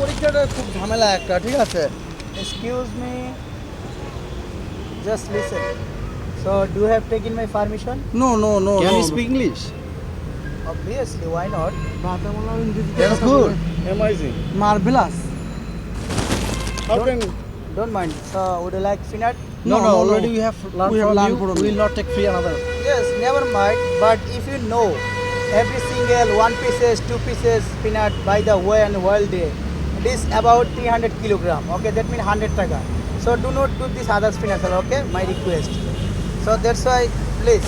পরীক্ষাটা খুব ঝামেলা একটা ঠিক আছে Excuse me. Just listen. So, do you have taken my permission? No no no Can you speak English? Obviously, why not? That's good. Amazing. Marvellous How Don't- Don't mind. So, would you like peanut? No, no, already no. we have learned We have from you. we will not take free another. Yes, never mind. But if you know every single one pieces, two pieces peanut by the way and world day, this about 300 kilogram okay that means 100 taka so do not do this other spinnaker okay my request so that's why please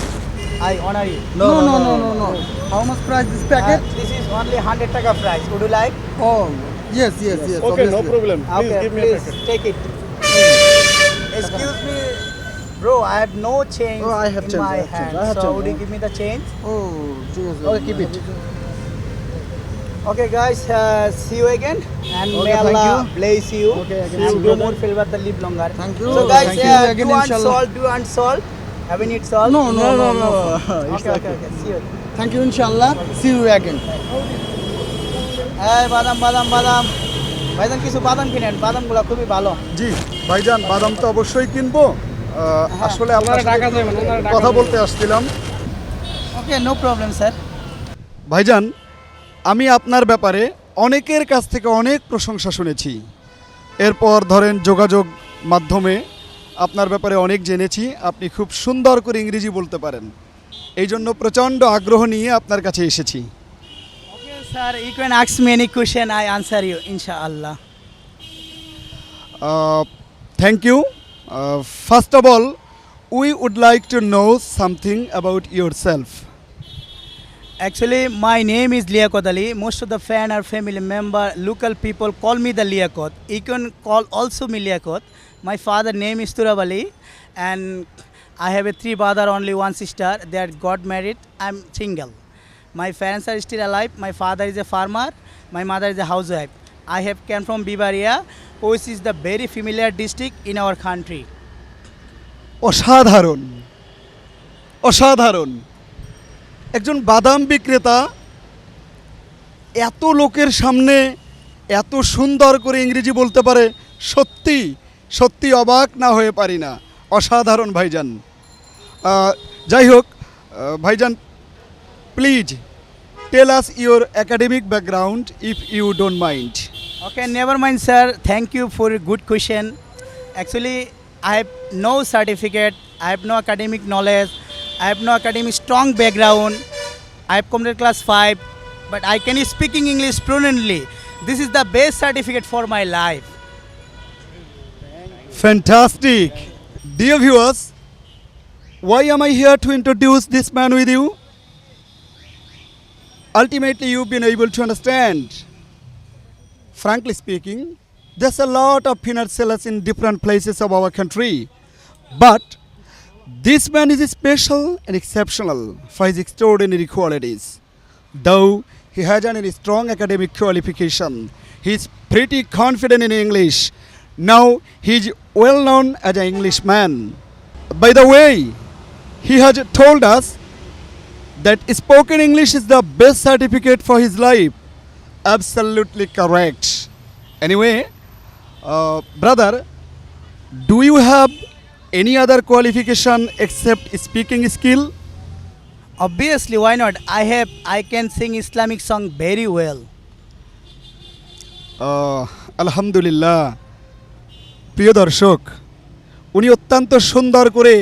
I honor you no no no no no, no. how much price this packet uh, this is only 100 taka price would you like oh yes yes yes, okay obviously. no problem please okay, give me please a packet take it excuse me Bro, I have no change oh, I have in change, my I have hand. Change. I have so change. would you give me the change? Oh, Jesus. Okay, keep it. Okay, guys, uh, see you again, and Okay, may Allah you. bless you, Okay, again, and see do more favor the live longer. Thank you. So, guys, Thank you uh, again, do and inshallah. salt, do and salt. Have you need salt? No, no, no, no. It's Okay, okay, okay. See you. Thank you, inshallah. See you again. এই বাদাম বাদাম বাদাম ভাইজান কিছু বাদাম কিনেন বাদামগুলো খুবই ভালো জি ভাইজান বাদাম তো অবশ্যই কিনবো আসলে আপনার কথা বলতে আসছিলাম ওকে নো প্রবলেম স্যার ভাইজান আমি আপনার ব্যাপারে অনেকের কাছ থেকে অনেক প্রশংসা শুনেছি। এরপর ধরেন যোগাযোগ মাধ্যমে আপনার ব্যাপারে অনেক জেনেছি আপনি খুব সুন্দর করে ইংরেজি বলতে পারেন। এই জন্য প্রচণ্ড আগ্রহ নিয়ে আপনার কাছে এসেছি। Sir you can I answer you ইনশাআল্লাহ thank you first of all we would like to know something about yourself Actually, my name is Liakot Ali. Most of the fan or family member, local people call me the Liakot. You can call also me Liakot. My father name is Turab Ali, and I have a three brother, only one sister. They are got married. I'm single. My parents are still alive. My father is a farmer. My mother is a housewife. I have came from Bibaria, which is the very familiar district in our country. অসাধারণ অসাধারণ একজন বাদাম বিক্রেতা এত লোকের সামনে এত সুন্দর করে ইংরেজি বলতে পারে সত্যি সত্যি অবাক না হয়ে পারি না অসাধারণ ভাইজান যাই হোক ভাইজান please tell us your academic background if you don't mind Okay, never mind, sir. Thank you for a good question. Actually, I have no certificate. I have no academic. I have no academic strong background. I have completed class five, but I can speaking English fluently. This is the best certificate for my life. Fantastic. Dear viewers, why am I here to introduce this man with you? Ultimately, you've been able to understand. Frankly speaking, there's a lot of peanut sellers in different places of our country. But this man is special and exceptional for his extraordinary qualities. Though he has a strong academic qualification, he is pretty confident in English. Now he is well known as an Englishman. By the way, he has told us that spoken English is the best certificate for his life. Absolutely correct. Anyway, uh, brother, do you have any other qualification except speaking skill? Obviously, why not? I have. I can sing Islamic song very well. Ah, আলহামদুলিল্লাহ প্রিয় দর্শক উনি অত্যন্ত সুন্দর করে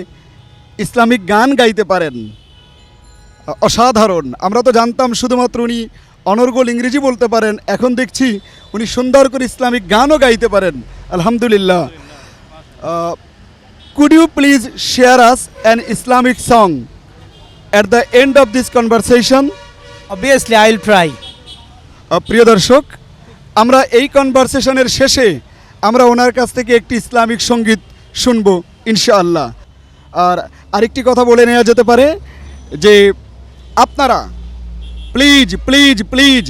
Islamic গান গাইতে পারেন অসাধারণ আমরা তো জানতাম শুধুমাত্র উনি অনর্গল ইংরেজি বলতে পারেন এখন দেখছি উনি সুন্দর করে ইসলামিক গানও গাইতে পারেন আলহামদুলিল্লাহ could you please share us an Islamic song at the end of this conversation Obviously, I will try. Ah, প্রিয় দর্শক আমরা এই কনভারসেশনের শেষে আমরা ওনার কাছ থেকে একটি ইসলামিক সংগীত শুনব ইনশাআল্লাহ। আর আরেকটি কথা বলে নেওয়া যেতে পারে যে আপনারা প্লিজ প্লিজ প্লিজ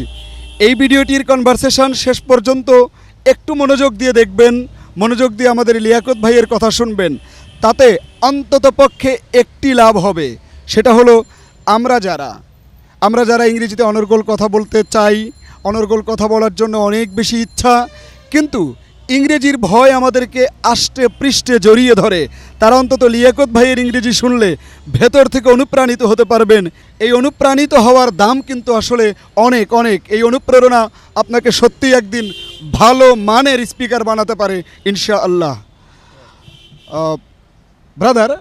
এই ভিডিওটির কনভারসেশন শেষ পর্যন্ত একটু মনোযোগ দিয়ে দেখবেন মনোযোগ দিয়ে আমাদের লিয়াকত ভাইয়ের কথা শুনবেন। তাতে অন্তত পক্ষে একটি লাভ হবে, সেটা হলো আমরা যারা আমরা যারা ইংরেজিতে অনর্গল কথা বলতে চাই, অনর্গল কথা বলার জন্য অনেক বেশি ইচ্ছা, কিন্তু ইংরেজির ভয় আমাদেরকে আষ্টে পৃষ্ঠে জড়িয়ে ধরে। তারা অন্তত লিয়াকত ভাইয়ের ইংরেজি শুনলে ভেতর থেকে অনুপ্রাণিত হতে পারবেন। এই অনুপ্রাণিত হওয়ার দাম কিন্তু আসলে অনেক অনেক। এই অনুপ্রেরণা আপনাকে সত্যি একদিন ভালো মানের স্পিকার বানাতে পারে ইনশা আল্লাহ brother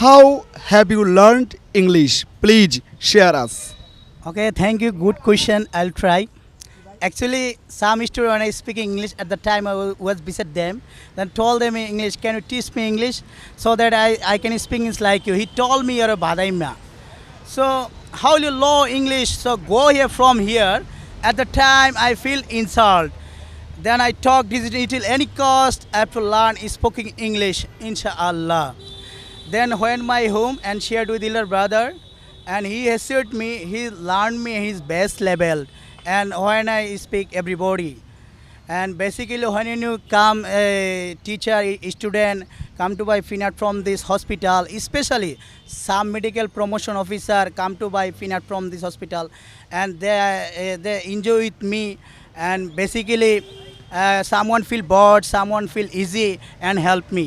how have you learned English please share us Okay, thank you. Good question. I'll try. Actually, some students when I speak English at the time I was beside them, then told them in English, can you teach me English so that I, I can speak English like you. He told me you're a Badaima. So how will you know English? So go here from here. At the time I feel insult. Then I talk digital any cost. I have to learn spoken English, inshallah. Then when my home and shared with elder brother, and he assured me he learned me his best level. And when I speak everybody, and basically when you come a teacher, a student come to buy finat from this hospital, especially some medical promotion officer come to buy finat from this hospital, and they uh, they enjoy with me, and basically uh, someone feel bored, someone feel easy and help me,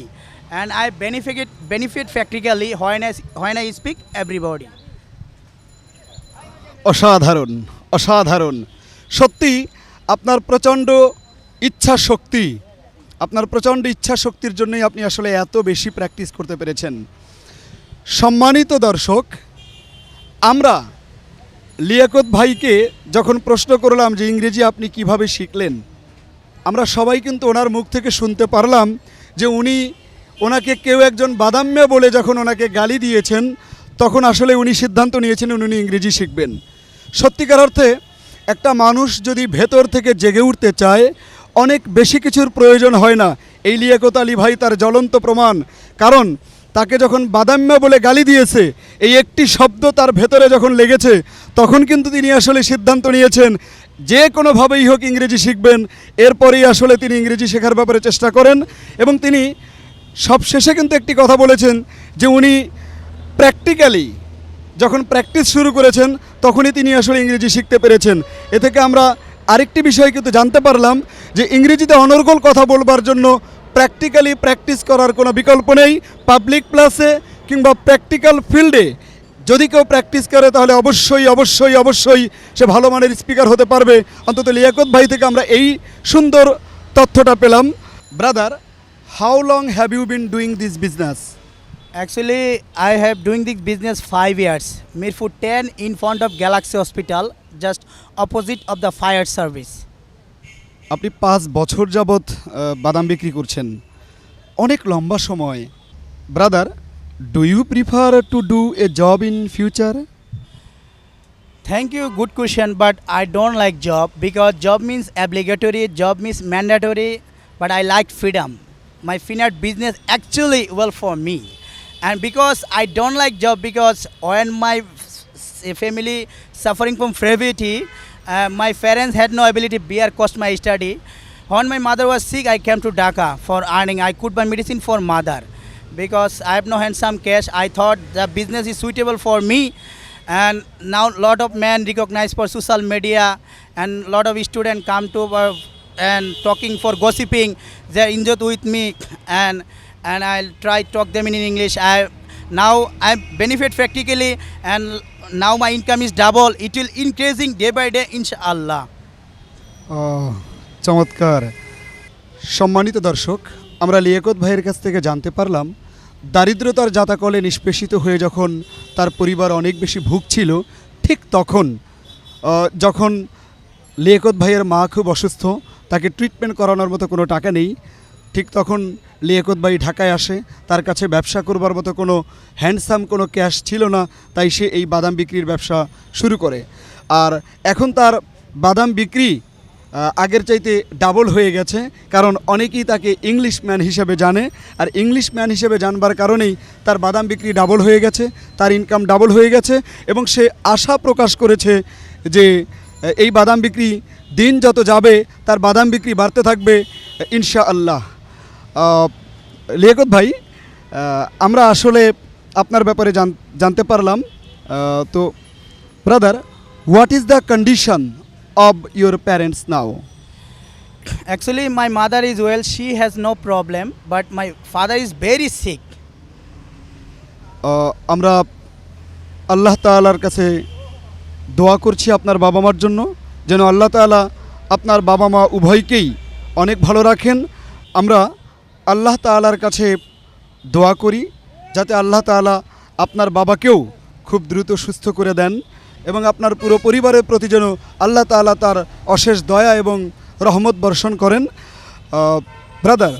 and I benefit benefit practically when I when I speak everybody. অসাধারণ অসাধারণ সত্যি আপনার প্রচণ্ড ইচ্ছা শক্তি আপনার প্রচণ্ড ইচ্ছা শক্তির জন্যই আপনি আসলে এত বেশি প্র্যাকটিস করতে পেরেছেন সম্মানিত দর্শক আমরা লিয়াকত ভাইকে যখন প্রশ্ন করলাম যে, ইংরেজি আপনি কীভাবে শিখলেন? আমরা সবাই কিন্তু ওনার মুখ থেকে শুনতে পারলাম যে, উনি ওনাকে কেউ একজন বাদাম্যা বলে যখন ওনাকে গালি দিয়েছেন, তখন আসলে উনি সিদ্ধান্ত নিয়েছেন উনি ইংরেজি শিখবেন। সত্যিকার অর্থে, একটা মানুষ যদি ভেতর থেকে জেগে উঠতে চায়, অনেক বেশি কিছুর প্রয়োজন হয় না। এই লিয়াকত আলী ভাই তার জ্বলন্ত প্রমাণ। কারণ তাকে যখন বাদাম্যা বলে গালি দিয়েছে, এই একটি শব্দ তার ভেতরে যখন লেগেছে, তখন কিন্তু তিনি আসলে সিদ্ধান্ত নিয়েছেন, যে কোনোভাবেই হোক ইংরেজি শিখবেন, এরপরেই আসলে তিনি ইংরেজি শেখার ব্যাপারে চেষ্টা করেন এবং তিনি সবশেষে কিন্তু একটি কথা বলেছেন যে উনি প্র্যাকটিক্যালি যখন প্র্যাকটিস শুরু করেছেন, তখনই তিনি আসলে ইংরেজি শিখতে পেরেছেন। এ থেকে আমরা আরেকটি বিষয় কিন্তু জানতে পারলাম যে ইংরেজিতে অনর্গল কথা বলবার জন্য প্র্যাকটিক্যালি প্র্যাকটিস করার কোনো বিকল্প নেই পাবলিক প্লাসে কিংবা প্র্যাকটিক্যাল ফিল্ডে যদি কেউ প্র্যাকটিস করে তাহলে অবশ্যই অবশ্যই অবশ্যই সে ভালো মানের স্পিকার হতে পারবে অন্তত লিয়াকত ভাই থেকে আমরা এই সুন্দর তথ্যটা পেলাম brother how long have you been doing this business Actually, I have doing this business five years. Mirpur 10 in front of Galaxy Hospital, just opposite of the fire service. আপনি পাঁচ বছর যাবৎ বাদাম বিক্রি করছেন। অনেক লম্বা সময়। Brother do you prefer to do a job in future thank you good question but I don't like job because job means obligatory job means mandatory but I like freedom my finer business actually well for me and because I don't like job because when my family suffering from gravity uh, my parents had no ability to bear cost my study. When my mother was sick, I came to Dhaka for earning. I could buy medicine for mother because I have no handsome cash. I thought the business is suitable for me, and now lot of men recognize for social media, and lot of students come to uh, and talking for gossiping. They are enjoyed with me, and and I'll try talk them in English. I now I benefit practically, and my income is double. It will increasing day by day, inshallah. Ah, চমৎকার সম্মানিত দর্শক আমরা লিয়াকত ভাইয়ের কাছ থেকে জানতে পারলাম দারিদ্রতার জাতাকলে নিষ্পেষিত হয়ে যখন তার পরিবার অনেক বেশি ভুগছিল ঠিক তখন যখন লিয়াকত ভাইয়ের মা খুব অসুস্থ তাকে ট্রিটমেন্ট করানোর মতো কোনো টাকা নেই ঠিক তখন লিয়াকত ভাই ঢাকায় আসে। তার কাছে ব্যবসা করবার মতো কোনো হ্যান্ডসাম কোনো ক্যাশ ছিল না, তাই সে এই বাদাম বিক্রির ব্যবসা শুরু করে। আর এখন তার বাদাম বিক্রি আগের চাইতে ডাবল হয়ে গেছে, কারণ অনেকেই তাকে ইংলিশ ম্যান হিসেবে জানে, আর ইংলিশ ম্যান হিসেবে জানবার কারণেই তার বাদাম বিক্রি ডাবল হয়ে গেছে, তার ইনকাম ডাবল হয়ে গেছে, এবং সে আশা প্রকাশ করেছে যে এই বাদাম বিক্রি দিন যত যাবে, তার বাদাম বিক্রি বাড়তে থাকবে ইনশা আল্লাহ লিয়াকত ভাই আমরা আসলে আপনার ব্যাপারে জান- জানতে পারলাম। তো brother what is the condition of your parents now Actually, my mother is well, she has no problem, but my father is very sick. আমরা আল্লাহ তাআলার কাছে দোয়া করছি আপনার বাবা মার জন্য যেন আল্লাহ তাআলা আপনার বাবা মা উভয়কেই অনেক ভালো রাখেন। আমরা আল্লাহ তালার কাছে দোয়া করি, যাতে আল্লাহ তালা আপনার বাবাকেও খুব দ্রুত সুস্থ করে দেন এবং আপনার পুরো পরিবারের প্রতি যেন আল্লাহ তালা তার অশেষ দয়া এবং রহমত বর্ষণ করেন। Brother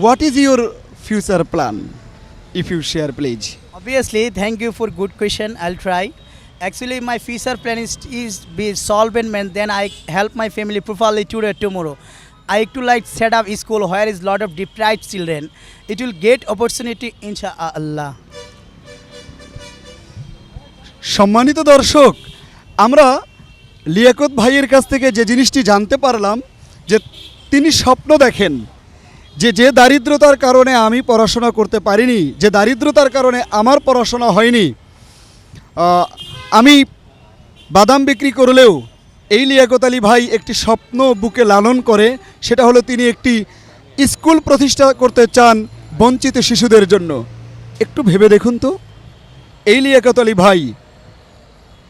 what is your future plan if you share please obviously thank you for good question I'll try actually my future plan is be solve and then I help my family properly today tomorrow I to like set up a school where is lot of deprived children. It will get opportunity, inshallah. সম্মানিত দর্শক, আমরা লিয়াকত ভাইয়ের কাছ থেকে যে জিনিসটি জানতে পারলাম, যে তিনি স্বপ্ন দেখেন, যে যে দারিদ্রতার কারণে আমি পড়াশোনা করতে পারিনি, যে দারিদ্রতার কারণে আমার পড়াশোনা হয়নি আমি বাদাম বিক্রি করলেও এই লিয়াকত আলী ভাই একটি স্বপ্ন বুকে লালন করে, সেটা হলো তিনি একটি স্কুল প্রতিষ্ঠা করতে চান বঞ্চিত শিশুদের জন্য। একটু ভেবে দেখুন তো। এই লিয়াকত আলী ভাই,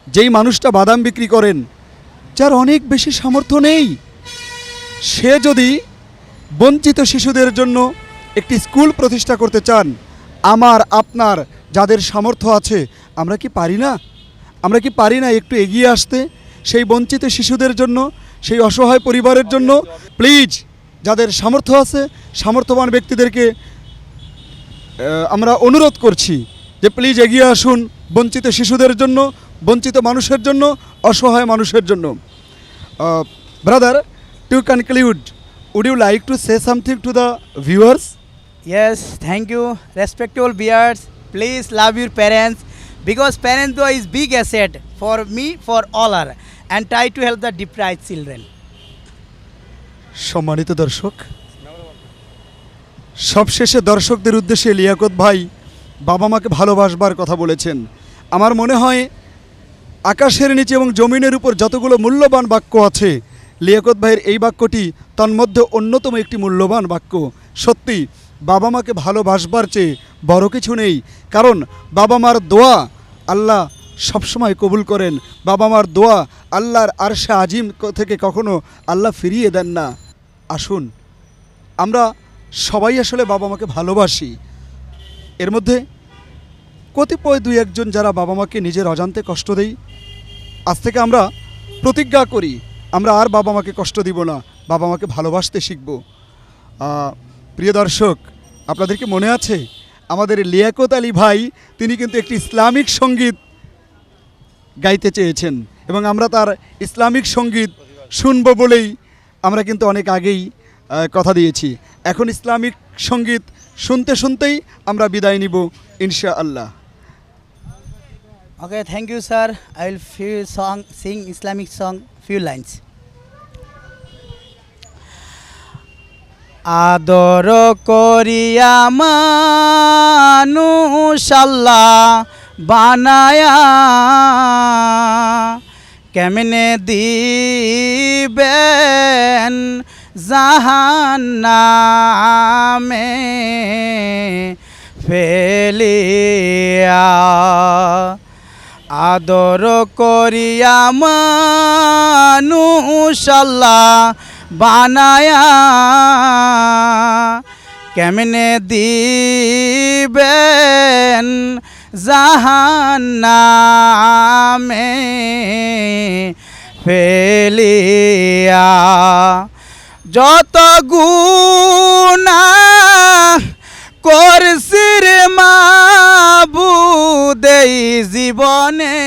যেই মানুষটা বাদাম বিক্রি করেন, যার অনেক বেশি সামর্থ্য নেই, সে যদি বঞ্চিত শিশুদের জন্য একটি স্কুল প্রতিষ্ঠা করতে চান, আমার, আপনার যাদের সামর্থ্য আছে, আমরা কি পারি না? আমরা কি পারি না একটু এগিয়ে আসতে? সেই বঞ্চিত শিশুদের জন্য সেই অসহায় পরিবারের জন্য প্লিজ যাদের সামর্থ্য আছে সামর্থ্যবান ব্যক্তিদেরকে আমরা অনুরোধ করছি যে প্লিজ এগিয়ে আসুন বঞ্চিত শিশুদের জন্য বঞ্চিত মানুষের জন্য অসহায় মানুষের জন্য। Brother to conclude would you like to say something to the viewers thank you. Respectable viewers, please love your parents because parents though is big asset for me, for all are, and try to help the deprived children সম্মানিত দর্শক, সবশেষে দর্শকদের উদ্দেশ্যে লিয়াকত ভাই বাবা মাকে ভালোবাসবার কথা বলেছেন। আমার মনে হয় আকাশের নিচে এবং জমিনের উপর যতগুলো মূল্যবান বাক্য আছে, লিয়াকত ভাইয়ের এই বাক্যটি তন্মধ্যে অন্যতম একটি মূল্যবান বাক্য। সত্যি, বাবা মাকে ভালোবাসবার চেয়ে বড় কিছু নেই, কারণ বাবা মার দোয়া আল্লাহ সবসময় কবুল করেন। বাবা মার দোয়া আল্লাহর আরশে আজিম থেকে কখনো আল্লাহ ফিরিয়ে দেন না। আসুন, আমরা সবাই আসলে বাবা মাকে ভালোবাসি। এর মধ্যে কতিপয় দুই একজন যারা বাবা মাকে নিজের অজান্তে কষ্ট দেই, আজ থেকে আমরা প্রতিজ্ঞা করি, আমরা আর বাবা মাকে কষ্ট দিব না বাবা মাকে ভালোবাসতে শিখব। প্রিয় দর্শক আপনাদেরকে মনে আছে? আমাদের লিয়াকত আলী ভাই, তিনি কিন্তু একটি ইসলামিক সংগীত গাইতে চেয়েছেন এবং আমরা তার ইসলামিক সংগীত শুনব বলেই আমরা কিন্তু অনেক আগেই কথা দিয়েছি এখন ইসলামিক সংগীত শুনতে শুনতেই আমরা বিদায় নিব ইনশা আল্লাহ Okay, thank you, sir. I will few song sing Islamic song few lines. আদর করিয়া মানুষাল্লাহ বানায়া কেমনে দিবেন জাহান্নামে ফেলিয়া? আদর করিয়া মানুষাল্লাহ বানায়া কেমনে দিবেন জাহান্নামে ফেলিয়া যত গুণা মা বুদে জীবনে